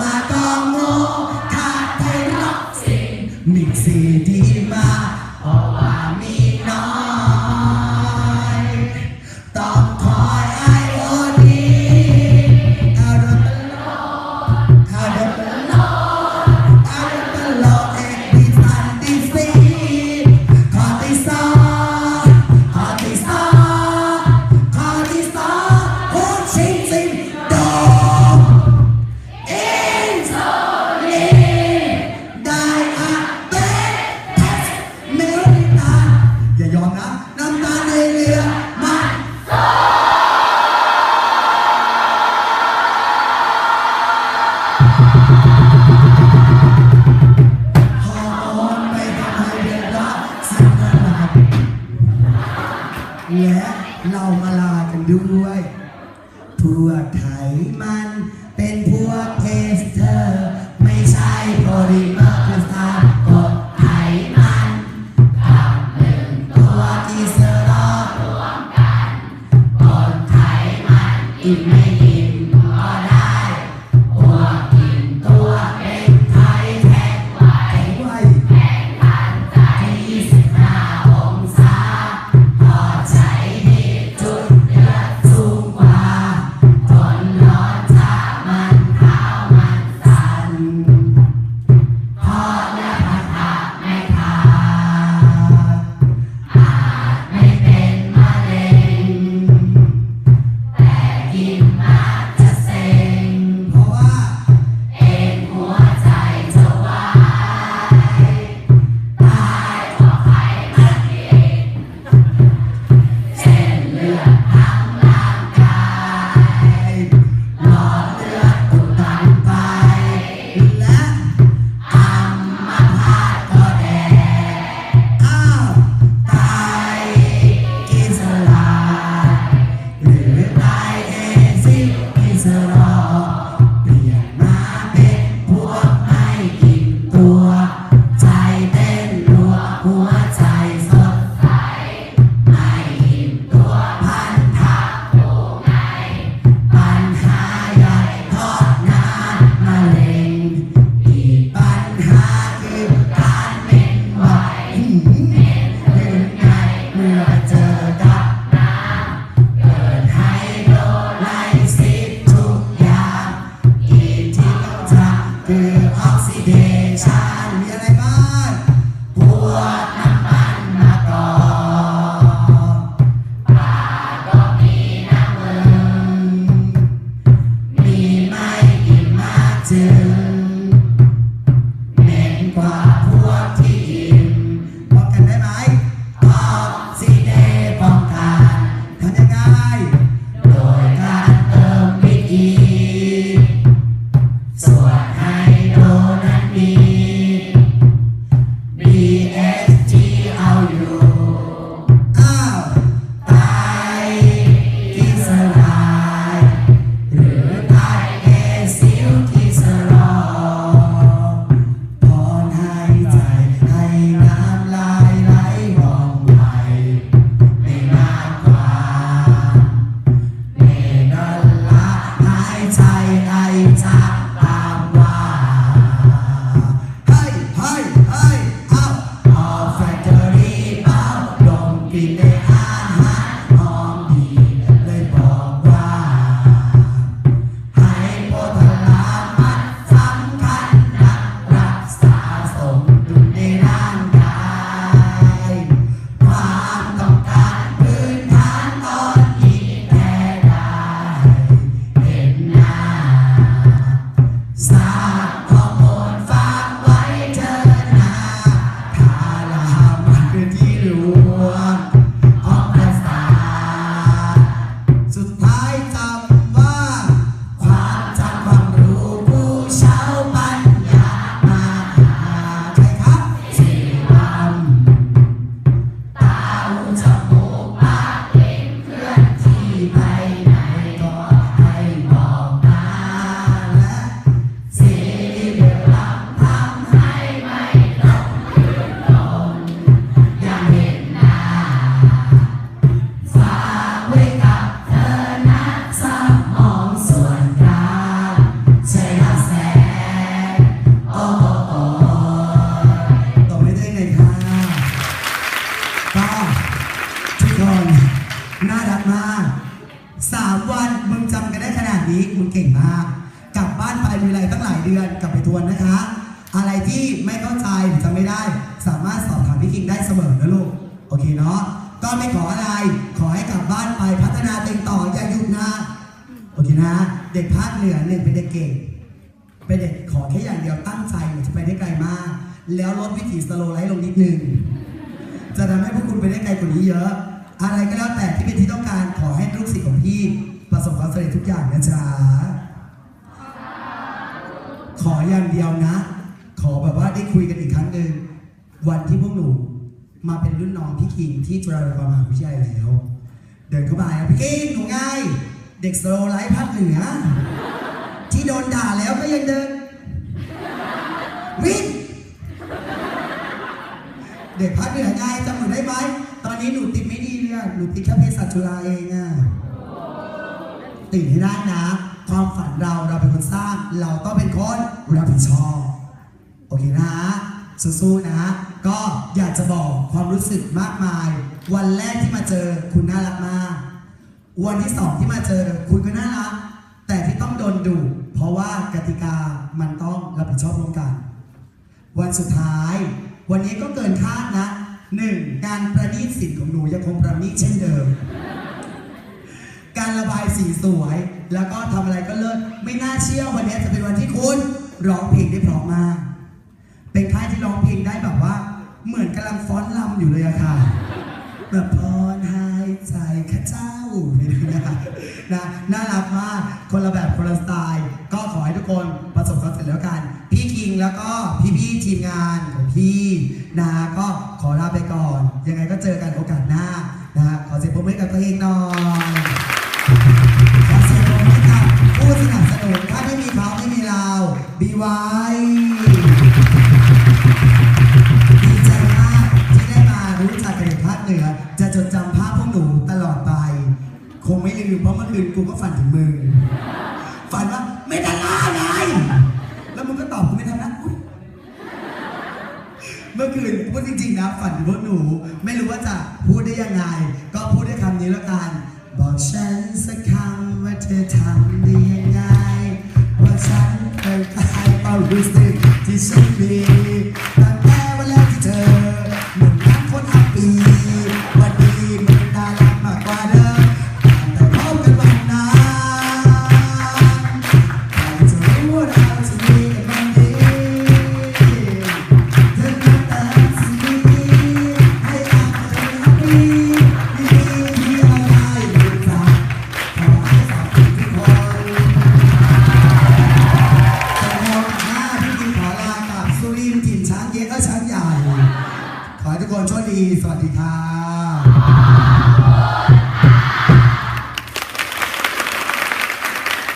มาต้อง และเรามาลากันด้วย พวกไทยมันเป็นพวกเทสเตอร์ ไม่ใช่ปริมาตรสตาพวกไทยมันกับหนึ่งตัวที่เสรอรวมกันพวกไทยมันอีกไม่ นาดนี้มึงเก่งมาก กลับบ้านไปมีอะไรตั้งหลายเดือนกลับไปทวนนะคะ อะไรที่ไม่เข้าใจหรือจำไม่ได้ สามารถสอบถามพี่คิงได้เสมอนะลูก โอเคเนาะ ก็ไม่ขออะไร ขอให้กลับบ้านไปพัฒนาตัวเองต่ออย่าหยุดนะ โอเคนะ เด็กภาคเหนือหนึ่งเป็นเด็กเก่ง เป็นเด็กขอแค่อย่างเดียวตั้งใจจะไปได้ไกลมาก แล้วลดวิถีสโลว์ไลท์ลงนิดนึง จะทำให้พวกคุณไปได้ไกลกว่านี้เยอะ อะไรก็แล้วแต่ที่เป็นที่ต้อง นะจ๊ะขออย่างเดียวนะ ขอแบบว่าได้คุยกันอีกครั้งหนึ่งวันที่พวกหนูมาเป็นรุ่นน้องพี่คิงที่จุฬาลงกรณ์มหาวิทยาลัยแล้ว เดินเข้ามาพี่คิงหนูไงเด็กสโลไลท์ภาคเหนือ ที่โดนด่าแล้วก็ยังเดินวิ่งเด็กพักเหนือไงจำหนูได้ไหมตอนนี้หนูติดไม่ดีเลยหนูติดแค่เภสัชจุฬาเองอะ ตื่นให้ได้นะ ความฝันเราเราเป็นคนสร้าง เราต้องเป็นคนรับผิดชอบโอเคนะสู้ๆนะ ก็อยากจะบอกความรู้สึกมากมาย วันแรกที่มาเจอคุณน่ารักมากวันที่สองที่มาเจอคุณก็น่ารักแต่ที่ต้องโดนดุเพราะว่ากติกามันต้องรับผิดชอบร่วมกัน วันสุดท้าย วันนี้ก็เกินคาดนะหนึ่งการประณีตสินของหนูยังคงประณีตเช่นเดิม การระบายสีสวย แล้วก็ทำอะไรก็เลิศไม่น่าเชื่อวันนี้จะเป็นวันที่คุณร้องเพลงได้เพราะมาก เป็นค่ายที่ร้องเพลงได้แบบว่า เหมือนกำลังฟ้อนรำอยู่เลยอะค่ะแบบพรหายใจข้าเจ้าไม่ได้นะคะนะน่ารักมากคนละแบบคนละสไตล์ ก็ขอให้ทุกคนประสบความสำเร็จแล้วกัน พี่คิงแล้วก็พี่ๆทีมงานของพี่นะก็ขอลาไปก่อน ยังไงก็เจอกันโอกาส ลืมเพราะเมื่อคืนกูก็ฝันถึงมึง ฝันว่าไม่ทันล่าไงแล้วมึงก็ตอบกูไม่ทันนะอุ๊ยเมื่อคืนพูดจริงๆนะฝันถึงพวกหนู ไม่รู้ว่าจะพูดได้ยังไง ก็พูดได้คำนี้แล้วกัน บอกฉันสักคำว่าเธอทำได้ยังไง ว่าฉันเคยคลายความรู้สึกที่ฉันมี กิ